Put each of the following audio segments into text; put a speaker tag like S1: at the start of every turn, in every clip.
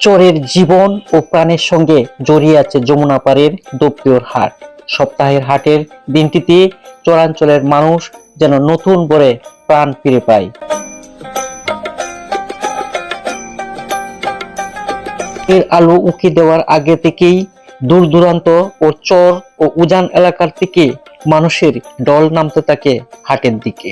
S1: চরের জীবন ও প্রাণের সঙ্গে জড়িয়ে আছে যমুনা পাড়ের দোপিয়র হাট। সপ্তাহের হাটের দিনটিতে চরাঞ্চলের মানুষ যেন নতুন করে প্রাণ ফিরে পায়। এর আলো উকি দেওয়ার আগে থেকেই দূর দূরান্ত ও চর ও উজান এলাকার থেকে মানুষের দল নামতে থাকে হাটের দিকে।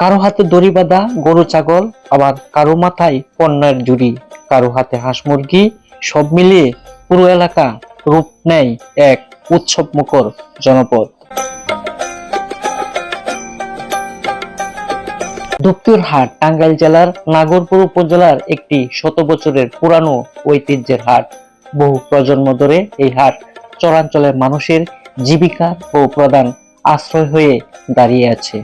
S1: কারও হাতে দড়ি বাঁধা, গরু, ছাগল, আবার কারও মাথায় পণ্যের জুড়ি কারও হাতে হাঁস মুরগি, সব মিলিয়ে পুরো এলাকা রূপ নেয় এক উৎসব মুখর জনপদ। দক্ষিণ হাট টাঙ্গাইল জেলার নাগরপুর উপজেলার একটি শত বছরের পুরানো ঐতিহ্যের হাট। বহু প্রজন্ম ধরে এই হাট চরাঞ্চলের মানুষের জীবিকা ও প্রধান আশ্রয় হয়ে দাঁড়িয়ে আছে।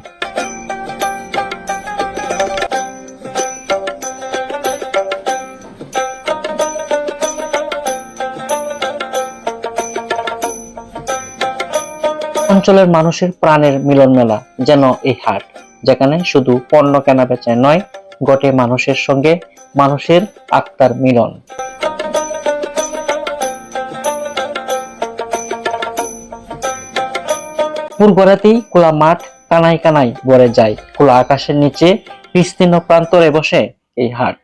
S1: অঞ্চলের মানুষের প্রাণের মিলন মেলা যেন এই হাট, যেখানে শুধু পণ্য কেনা বেচায় নয়, গটে মানুষের সঙ্গে মানুষের আত্মার মিলন। পূর্বরাতেই খোলা মাঠ কানায় কানায় ভরে যায়। খোলা আকাশের নিচে বিস্তীর্ণ প্রান্তরে বসে এই হাট।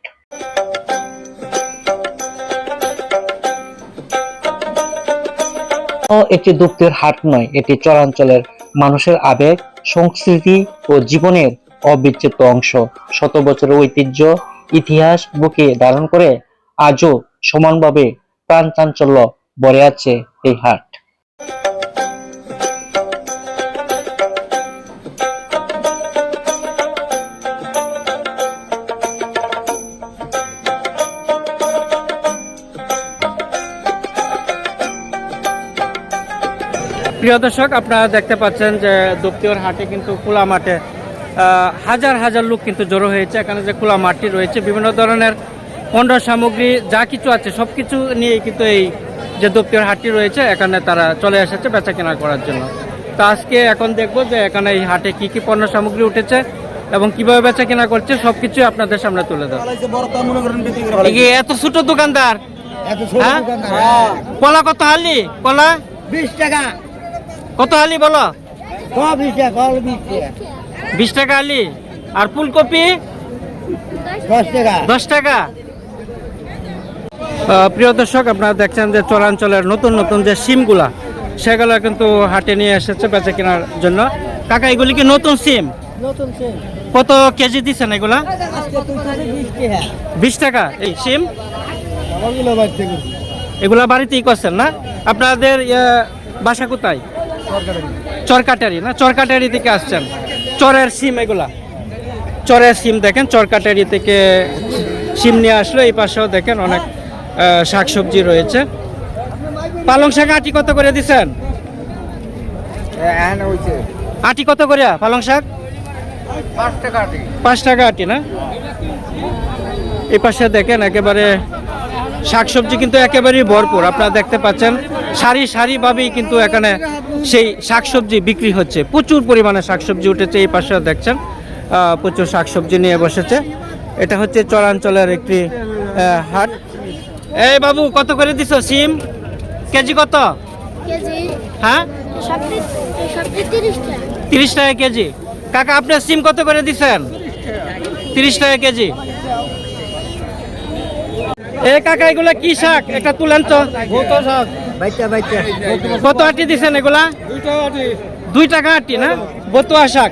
S1: ও একটি দুঃখের হাট নয়, এটি চরাঞ্চলের মানুষের আবেগ, সংস্কৃতি ও জীবনের অবিচ্ছেদ্য অংশ। শত বছরের ঐতিহ্য, ইতিহাস বুকে ধারণ করে আজও সমানভাবে প্রাণ চাঞ্চল্য ভরে আছে এই হাট।
S2: প্রিয় দর্শক আপনারা দেখতে পাচ্ছেন যে দপ্তিওর হাটে কিন্তু খোলা মাঠে হাজার হাজার লোক কিন্তু জড়ো হয়েছে। এখানে যে খোলা মাঠটি রয়েছে বিভিন্ন ধরনের পণ্য সামগ্রী যা কিছু আছে সব কিছু নিয়ে কিন্তু এই যে দপ্তিওর হাটটি রয়েছে এখানে তারা চলে এসেছে বেচা কেনা করার জন্য। তো আজকে এখন দেখব যে এখানে এই হাটে কি কি পণ্য সামগ্রী উঠেছে এবং কীভাবে বেচা কেনা করছে সবকিছু আপনাদের সামনে তুলে দেবো এত ছোট দোকানদার হ্যাঁ? কলা কত হালি? কলা?
S3: বিশ টাকা।
S2: কত হালি বলো?
S3: বিশ টাকা
S2: আলি আর ফুলকপি?
S3: দশ টাকা।
S2: প্রিয় দর্শক আপনারা দেখছেন যে চরাঞ্চলের নতুন নতুন যে সিমগুলা সেগুলো কিন্তু হাটে নিয়ে এসেছে বেচা কেনার জন্য। কাকা এগুলি কি নতুন সিম? কত কেজি দিচ্ছেন এগুলা?
S3: বিশ টাকা।
S2: এই সিম? এগুলা বাড়িতেই করছেন না? আপনাদের বাসা কোথায়? চরকাটারি। না? চরকাটারি থেকে আসছেন। চরের সিম এগুলা। চরের সিম দেখেন চরকাটারি থেকে সিম নিয়ে আসলো। এই পাশেও দেখেন অনেক শাকসবজি রয়েছে। পালং শাক আটি কত করে দিছেন?
S3: হ্যাঁ
S2: আটি কত করে পালং শাক?
S3: পাঁচ টাকা
S2: পাঁচ টাকা আটি না? এই পাশে দেখেন একেবারে শাকসবজি কিন্তু একেবারেই ভরপুর। আপনারা দেখতে পাচ্ছেন সারি সারিভাবেই কিন্তু এখানে সেই শাকসবজি বিক্রি হচ্ছে। প্রচুর পরিমাণে শাকসবজি উঠেছে এই পাশে দেখছেন প্রচুর শাকসবজি নিয়ে বসেছে। এটা হচ্ছে চরাঞ্চলের একটি হাট। এই বাবু কত করে দিছো সিম? কেজি কত? হ্যাঁ?
S4: তিরিশ টাকা।
S2: কেজি। কাকা আপনার সিম কত করে দিচ্ছেন তিরিশ টাকা কেজি। এ কাকা এগুলা কি শাক? একটা তুলেন তো।
S3: বাইটা বাইটা
S2: কত আটি দিচ্ছেন এগুলা? দুই টাকা আটি না? বতুয়া শাক?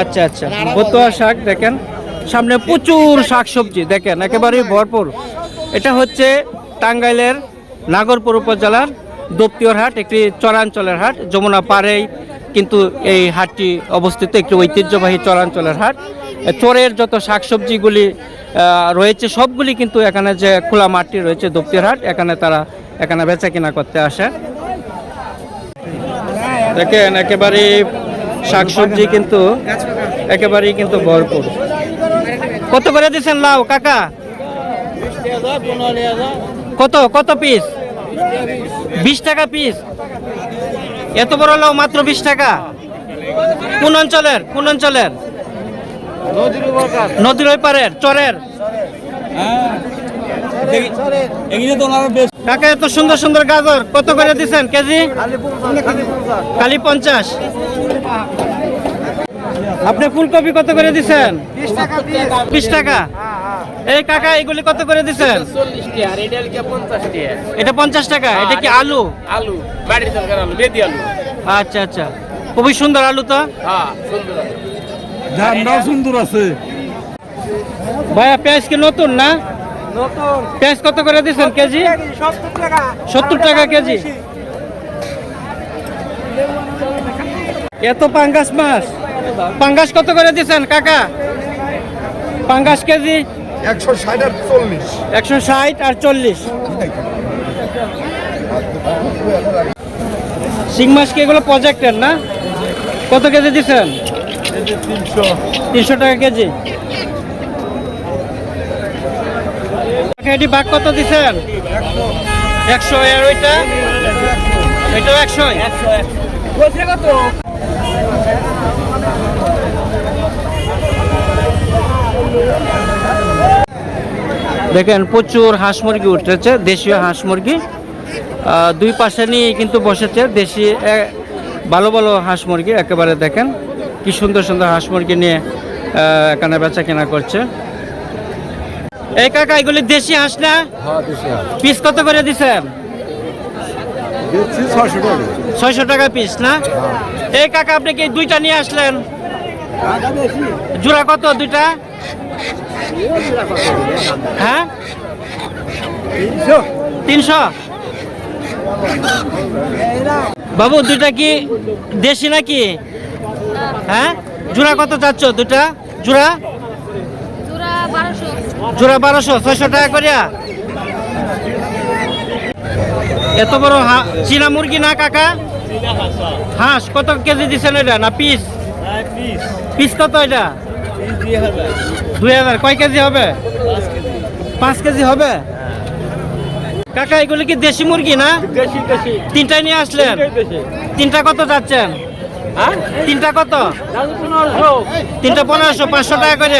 S2: আচ্ছা আচ্ছা। বতুয়া শাক দেখেন। সামনে প্রচুর শাক সবজি দেখেন একেবারেই ভরপুর। এটা হচ্ছে টাঙ্গাইলের নাগরপুর উপজেলার দপ্তিওর হাট একটি চরাঞ্চলের হাট যমুনা পাড়েই কিন্তু এই হাটটি অবস্থিত একটি ঐতিহ্যবাহী চরাঞ্চলের হাট। চোরের যত শাকসবজিগুলি রয়েছে সবগুলি কিন্তু এখানে যে খোলা মাঠটি রয়েছে দপ্তির হাট এখানে তারা এখানে বেচা কিনা করতে আসে। দেখেন, একেবারে শাকসবজি কিন্তু একেবারেই কিন্তু ভরপুর। কত করে দিচ্ছেন লাউ, কাকা? কত কত পিস বিশ টাকা পিস এত বড় লাউ, মাত্র বিশ টাকা? কোন অঞ্চলের? কোন অঞ্চলের? নদীর ওই পারের চরের। কাকা এত সুন্দর সুন্দর গাজর কত করে দিচ্ছেন কেজি? খালি পঞ্চাশ। আপনি ফুলকপি কত করে দিচ্ছেন বিশ টাকা এই কাকা এগুলি কত করে দিচ্ছেন
S5: এটা পঞ্চাশ
S2: টাকা এটা কি আলু?
S5: আলু বাড়ির আলু আলু।
S2: আচ্ছা আচ্ছা। খুবই সুন্দর আলু তো।
S5: হ্যাঁ সুন্দর আলু।
S3: ধানটাও সুন্দর আছে।
S2: ভাইয়া পেঁয়াজ কি নতুন না? পেঁয়াজ কত করে দিচ্ছেন কেজি? সত্তর টাকা। কেজি। এত পাঙ্গাস মাছ। পাঙ্গাস কত করে দিচ্ছেন কাকা? পাঙ্গাস কেজি?
S3: একশো ষাট আর চল্লিশ।
S2: একশো ষাট আর চল্লিশ। শিং মাছ কি এগুলো প্রজেক্টের না? কত কেজি দিচ্ছেন
S3: তিনশো
S2: টাকা কেজি। এটি বাঘ কত দিচ্ছেন? একশো। আর ওইটা? এটাও একশো। দেখেন, প্রচুর হাঁস মুরগি উঠেছে, দেশীয় হাঁস মুরগি। দুই পাশে নিয়ে কিন্তু বসেছে দেশি ভালো ভালো হাঁস মুরগি, একেবারে দেখেন। কি সুন্দর সুন্দর হাঁস মুরগি নিয়ে এখানে বেচা কেনা করছে। এই কাকা এগুলি দেশি হাঁস না? পিস কত করে দিছেন? ছয়শো টাকা পিস না? এই কাকা আপনি কি দুইটা নিয়ে আসলেন? জোড়া কত দুইটা? হ্যাঁ? তিনশো? বাবু দুইটা কি দেশি নাকি? হ্যাঁ? জোড়া কত চাচ্ছ দুটা? জোড়া?
S4: জোড়া বারোশো।
S2: ছয়শো টাকা করিয়া? এত বড় চীনা মুরগি না কাকা? হাঁস কত কেজি দিচ্ছেন এটা না পিস? পিস কত এটা? দুই হাজার। কয় কেজি হবে? পাঁচ কেজি হবে? কাকা এগুলো কি দেশি মুরগি না?
S5: দেশি দেশি।
S2: তিনটাই নিয়ে আসলেন? তিনটা কত যাচ্ছেন?
S5: হ্যাঁ?
S2: তিনটা কত? তিনটা পনেরোশো পাঁচশো টাকা করে